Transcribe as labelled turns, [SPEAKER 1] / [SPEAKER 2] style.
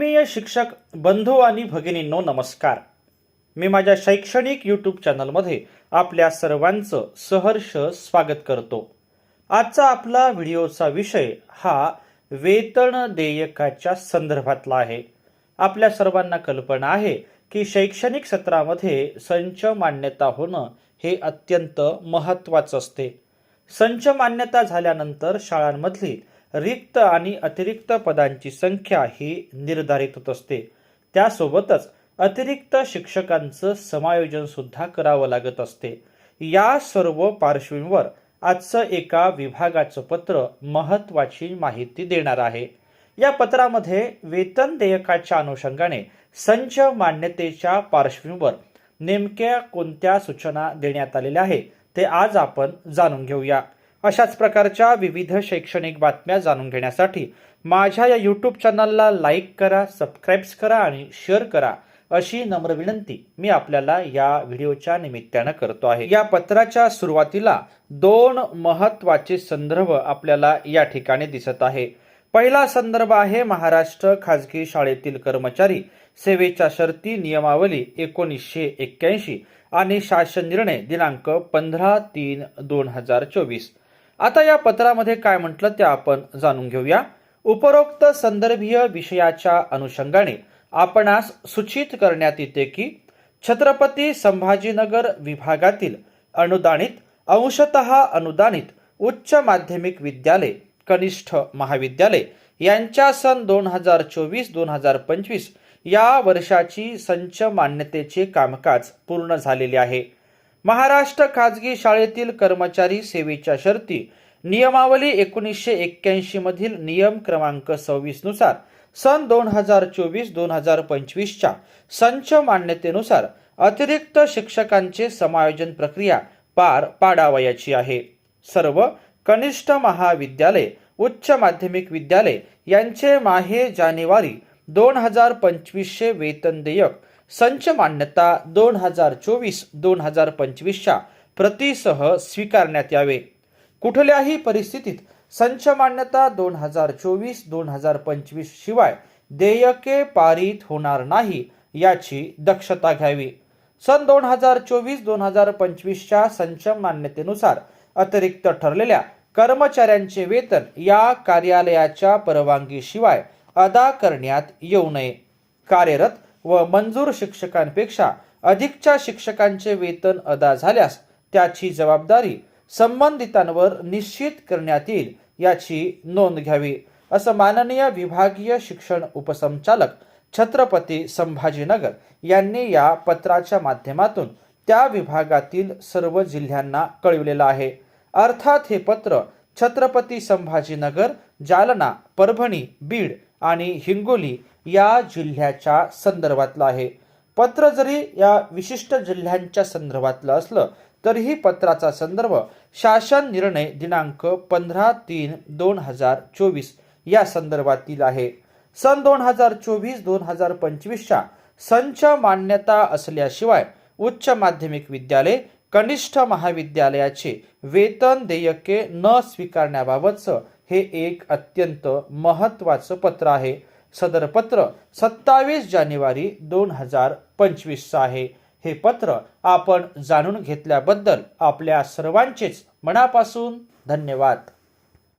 [SPEAKER 1] आत्मीय शिक्षक बंधू आणि भगिनींनो नमस्कार. मी माझ्या शैक्षणिक यूट्यूब चॅनलमध्ये आपल्या सर्वांचं सहर्ष स्वागत करतो. आजचा आपला व्हिडिओचा विषय हा वेतन देयकाच्या संदर्भातला आहे. आपल्या सर्वांना कल्पना आहे की शैक्षणिक सत्रामध्ये संच मान्यता होणं हे अत्यंत महत्त्वाचं असते. संच मान्यता झाल्यानंतर शाळांमधली रिक्त आणि अतिरिक्त पदांची संख्या ही निर्धारित होत असते. त्यासोबतच अतिरिक्त शिक्षकांचं समायोजन सुद्धा करावं लागत असते. या सर्व पार्श्वींवर आजचं एका विभागाचं पत्र महत्वाची माहिती देणार आहे. या पत्रामध्ये वेतन देयकाच्या अनुषंगाने संच मान्यतेच्या पार्श्वीवर नेमक्या कोणत्या सूचना देण्यात आलेल्या आहे ते आज आपण जाणून घेऊया. अशाच प्रकारच्या विविध शैक्षणिक बातम्या जाणून घेण्यासाठी माझ्या या यूट्यूब चॅनलला लाईक करा सबस्क्राईब्स करा आणि शेअर करा अशी नम्र विनंती मी आपल्याला या व्हिडिओच्या निमित्तानं करतो आहे. या पत्राच्या सुरुवातीला दोन महत्त्वाचे संदर्भ आपल्याला या ठिकाणी दिसत आहे. पहिला संदर्भ आहे महाराष्ट्र खाजगी शाळेतील कर्मचारी सेवेच्या शर्ती नियमावली एकोणीसशे एक्क्याऐंशी आणि शासन निर्णय दिनांक पंधरा तीन दोन हजार चोवीस. आता या पत्रामध्ये काय म्हटलं ते आपण जाणून घेऊया. उपरोक्त संदर्भीय विषयाच्या अनुषंगाने आपणास सूचित करण्यात येते की छत्रपती संभाजीनगर विभागातील अनुदानित अंशतः अनुदानित उच्च माध्यमिक विद्यालय कनिष्ठ महाविद्यालय यांच्या सन दोन हजार चोवीस दोन हजार पंचवीस या वर्षाची संच मान्यतेचे कामकाज पूर्ण झालेले आहे. महाराष्ट्र खाजगी शाळेतील कर्मचारी सेवेच्या शर्ती. नियमावली एकोणीसशे एक्क्याऐंशी मधील नियम क्रमांक सव्वीसनुसार सन दोन हजार चोवीस दोन हजार पंचवीसच्या संच मान्यतेनुसार अतिरिक्त शिक्षकांचे समायोजन प्रक्रिया पार पाडावयाची आहे. सर्व कनिष्ठ महाविद्यालय उच्च माध्यमिक विद्यालय यांचे माहे जानेवारी दोन हजार पंचवीसशे वेतन देयक संच मान्यता दोन हजार चोवीस दोन हजार पंचवीसच्या प्रतीसह स्वीकारण्यात यावे. कुठल्याही परिस्थितीत संच मान्यता दोन हजार चोवीस दोन हजार पंचवीस शिवाय देयके पारित होणार नाही याची दक्षता घ्यावी. सन दोन हजार चोवीस दोन हजार पंचवीसच्या संच मान्यतेनुसार अतिरिक्त ठरलेल्या कर्मचाऱ्यांचे वेतन या कार्यालयाच्या परवानगीशिवाय अदा करण्यात येऊ नये. कार्यरत व मंजूर शिक्षकांपेक्षा अधिकच्या शिक्षकांचे वेतन अदा झाल्यास त्याची जबाबदारी संबंधितांवर निश्चित करण्यात येईल याची नोंद घ्यावी असं माननीय विभागीय शिक्षण उपसंचालक छत्रपती संभाजीनगर यांनी या पत्राच्या माध्यमातून त्या विभागातील सर्व जिल्ह्यांना कळविलेलं आहे. अर्थात हे पत्र छत्रपती संभाजीनगर जालना परभणी बीड आणि हिंगोली या जिल्ह्याच्या संदर्भातलं आहे. पत्र जरी या विशिष्ट जिल्ह्यांच्या संदर्भातलं असलं तरीही पत्राचा संदर्भ शासन निर्णय दिनांक पंधरा तीन दोन हजार चोवीस या संदर्भातील आहे. सन दोन हजार चोवीस दोन हजार पंचवीसच्या संच मान्यता असल्याशिवाय उच्च माध्यमिक विद्यालय कनिष्ठ महाविद्यालयाचे वेतन देयके न स्वीकारण्याबाबतचं हे एक अत्यंत महत्त्वाचं पत्र आहे. सदर पत्र सत्तावीस जानेवारी दोन हजार पंचवीसचं आहे. हे पत्र आपण जाणून घेतल्याबद्दल आपल्या सर्वांचेच मनापासून धन्यवाद.